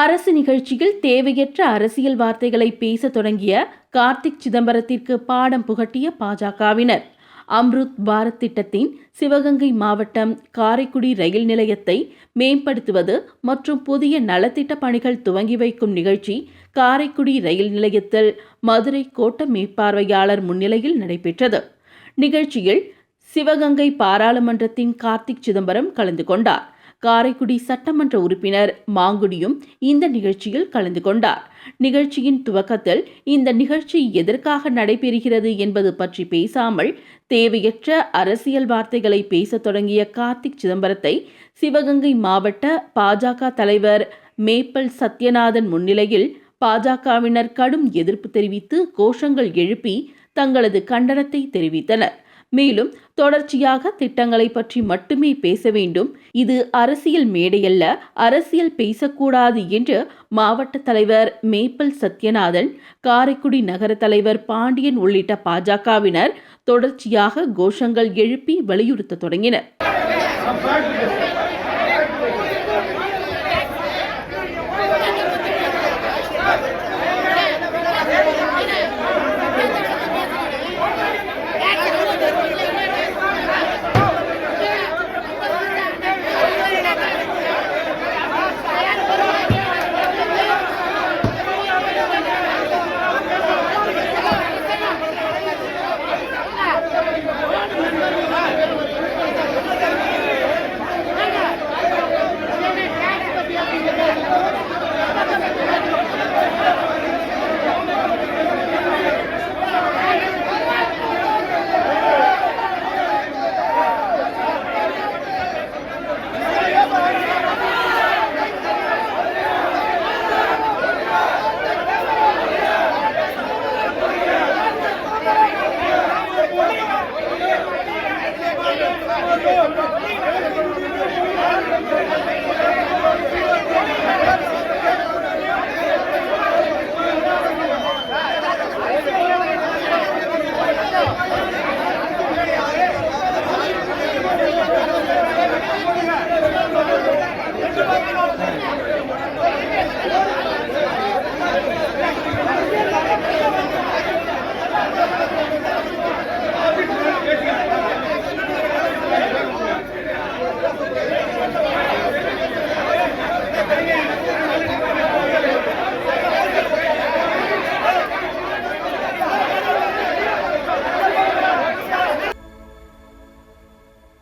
அரசு நிகழ்ச்சியில் தேவையற்ற அரசியல் வார்த்தைகளை பேசத் தொடங்கிய கார்த்திக் சிதம்பரத்திற்கு பாடம் புகட்டிய பாஜகவினர். அம்ருத் பாரத் திட்டத்தின் சிவகங்கை மாவட்டம் காரைக்குடி ரயில் நிலையத்தை மேம்படுத்துவது மற்றும் புதிய நலத்திட்ட பணிகள் துவங்கி வைக்கும் நிகழ்ச்சி காரைக்குடி ரயில் நிலையத்தில் மதுரை கோட்ட மேற்பார்வையாளர் முன்னிலையில் நடைபெற்றது. நிகழ்ச்சியில் சிவகங்கை பாராளுமன்றத்தின் கார்த்திக் சிதம்பரம் கலந்து கொண்டார். காரைக்குடி சட்டமன்ற உறுப்பினர் மாங்குடியும் இந்த நிகழ்ச்சியில் கலந்து கொண்டார். நிகழ்ச்சியின் துவக்கத்தில் இந்த நிகழ்ச்சி எதற்காக நடைபெறுகிறது என்பது பற்றி பேசாமல் தேவையற்ற அரசியல் வார்த்தைகளை பேசத் தொடங்கிய கார்த்திக் சிதம்பரத்தை சிவகங்கை மாவட்ட பாஜக தலைவர் மேப்பல் சத்யநாதன் முன்னிலையில் பாஜகவினர் கடும் எதிர்ப்பு தெரிவித்து கோஷங்கள் எழுப்பி தங்களது கண்டனத்தை தெரிவித்தனர். மேலும் தொடர்ச்சியாக திட்டங்களை பற்றி மட்டுமே பேச வேண்டும். இது அரசியல் மேடையல்ல அரசியல் பேசக்கூடாது என்று மாவட்ட தலைவர் மேப்பல் சத்யநாதன் காரைக்குடி நகர தலைவர் பாண்டியன் உள்ளிட்ட பாஜகவினர் தொடர்ச்சியாக கோஷங்கள் எழுப்பி வலியுறுத்த தொடங்கினர்.